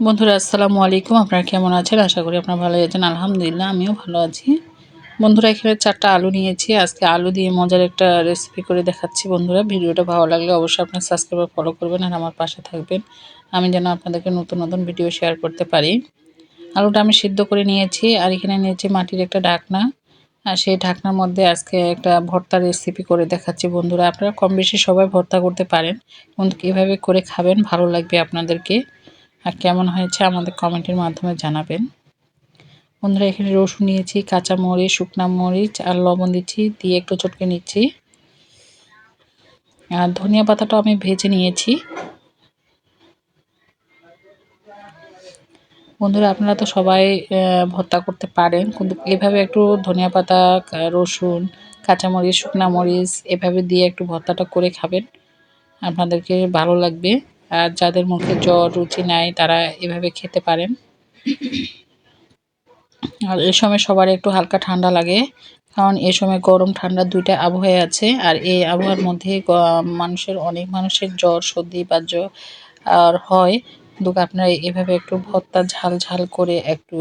বন্ধুরা, আসসালামু আলাইকুম। আপনারা কেমন আছেন? আশা করি আপনারা ভালো আছেন। আলহামদুলিল্লাহ, আমিও ভালো আছি। বন্ধুরা, এখানে চারটা আলু নিয়েছি। আজকে আলু দিয়ে মজার একটা রেসিপি করে দেখাচ্ছি বন্ধুরা। ভিডিওটা ভালো লাগলে অবশ্যই আপনার সাবস্ক্রাইব ফলো করবেন আর আমার পাশে থাকবেন। আমি যেন আপনাদেরকে নতুন নতুন ভিডিও শেয়ার করতে পারি। আলুটা আমি সিদ্ধ করে নিয়েছি আর এখানে নিয়েছি মাটির একটা ঢাকনা। আর সেই ঢাকনার মধ্যে আজকে একটা ভর্তা রেসিপি করে দেখাচ্ছি বন্ধুরা। আপনারা কম বেশি সবাই ভর্তা করতে পারেন। কিন্তু কীভাবে করে খাবেন? ভালো লাগবে আপনাদেরকে। আর কেমন হয়েছে আমাদের কমেন্টের মাধ্যমে জানাবেন। বন্ধুরা, এখানে রসুন নিয়েছি, কাঁচা মরিচ, শুকনা মরিচ আর লবণ দিচ্ছি, দিয়ে একটু চটকে নিচ্ছি। আর ধনিয়া পাতাটা আমি ভেজে নিয়েছি। বন্ধুরা, আপনারা তো সবাই ভর্তা করতে পারেন, কিন্তু এভাবে একটু ধনিয়া পাতা রসুন কাঁচামরিচ শুকনা মরিচ, এভাবে দিয়ে একটু ভর্তাটা করে খাবেন। আপনাদেরকে ভালো লাগবে। আর যাদের মুখে জ্বর, রুচি নাই, তারা এভাবে খেতে পারেন আর এই সময় সবার একটু হালকা ঠান্ডা লাগে, কারণ এই সময় গরম, ঠান্ডা দুইটা আবহাওয়া আছে। আর এই আবহাওয়ার মধ্যে মানুষের, অনেক মানুষের জ্বর, সর্দি বা জ্বর আর হয়। কিন্তু আপনারা এভাবে একটু ভর্তা ঝাল ঝাল করে একটু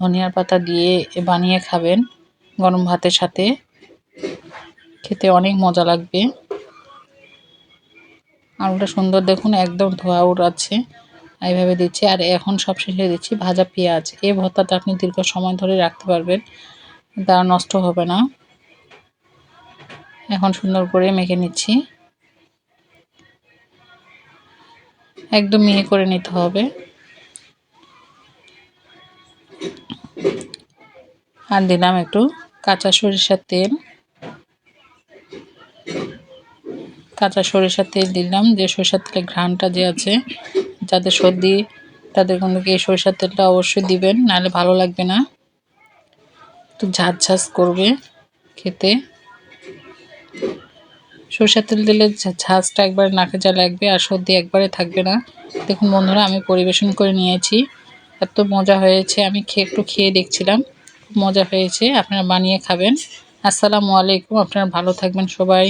ধনিয়ার পাতা দিয়ে বানিয়ে খাবেন গরম ভাতের সাথে। খেতে অনেক মজা লাগবে। আলুটা সুন্দর দেখুন, একদম ধোয়া আছে এইভাবে দিচ্ছি। আর এখন সব শেষে দিচ্ছি ভাজা পেঁয়াজ। এই ভর্তাটা আপনি দীর্ঘ সময় ধরে রাখতে পারবেন। তা নষ্ট হবে না। এখন সুন্দর করে মেখে নিচ্ছি। একদম মিহি করে নিতে হবে। আর দিলাম একটু কাঁচা সরিষার তেল। কাঁচা সরিষার তেল দিলাম, যে সরিষার তেলের ঘ্রাণটা যে আছে যাদের সর্দি, তাদের কিন্তু এই সরিষার তেলটা অবশ্যই দিবেন, নাহলে ভালো লাগবে না। একটু ঝাঁঝ ঝাঁঝ করবে খেতে। সরষের তেল দিলে ঝাঁজটা একবারে নাকে যা লাগবে আর সর্দি একবারে থাকবে না। দেখুন বন্ধুরা, আমি পরিবেশন করে নিয়েছি। এত মজা হয়েছে, আমি খেয়ে একটু খেয়ে দেখছিলাম। মজা হয়েছে, আপনারা বানিয়ে খাবেন। আসসালামু আলাইকুম, আপনারা ভালো থাকবেন সবাই।